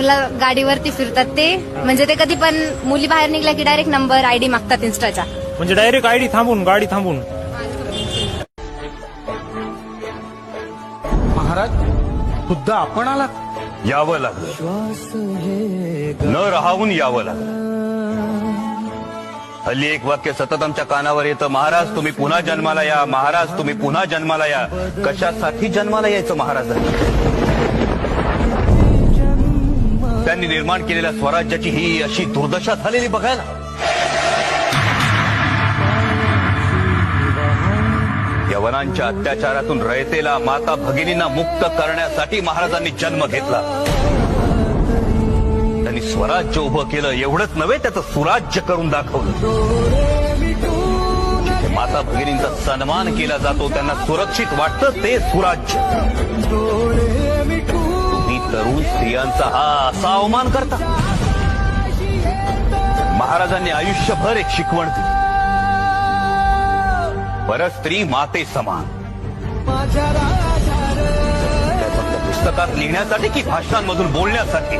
मुलं गाडीवरती फिरतात ते. म्हणजे ते कधी पण मुली बाहेर निघल्या की डायरेक्ट नंबर आयडी मागतात इन्स्टाच्या म्हणजे डायरेक्ट आयडी थांबून गाडी थांबून. महाराज खुद्द आपण आलात? यावं लागलं. न राहावून यावं लागलं. हल्ली एक वाक्य सतत आमच्या कानावर येतं महाराज तुम्ही पुन्हा जन्माला या. महाराज तुम्ही पुन्हा जन्माला या. कशासाठी जन्माला यायचं महाराजांनी? त्यांनी निर्माण केलेल्या स्वराज्याची ही अशी दुर्दशा झालेली बघायला यवनांच्या अत्याचारातून रयतेला माता भगिनींना मुक्त करण्यासाठी महाराजांनी जन्म घेतला. त्यांनी स्वराज्य उभं केलं एवढंच नव्हे त्याचं सुराज्य करून दाखवलं. जिथे माता भगिनींचा सन्मान केला जातो त्यांना सुरक्षित वाटतं ते सुराज्य. स्त्रियांचा हा असा अवमान करता. महाराजांनी आयुष्यभर एक शिकवण दिली. परस्त्री माते समान. फक्त पुस्तकात लिहिण्यासाठी की भाषणांमधून बोलण्यासाठी?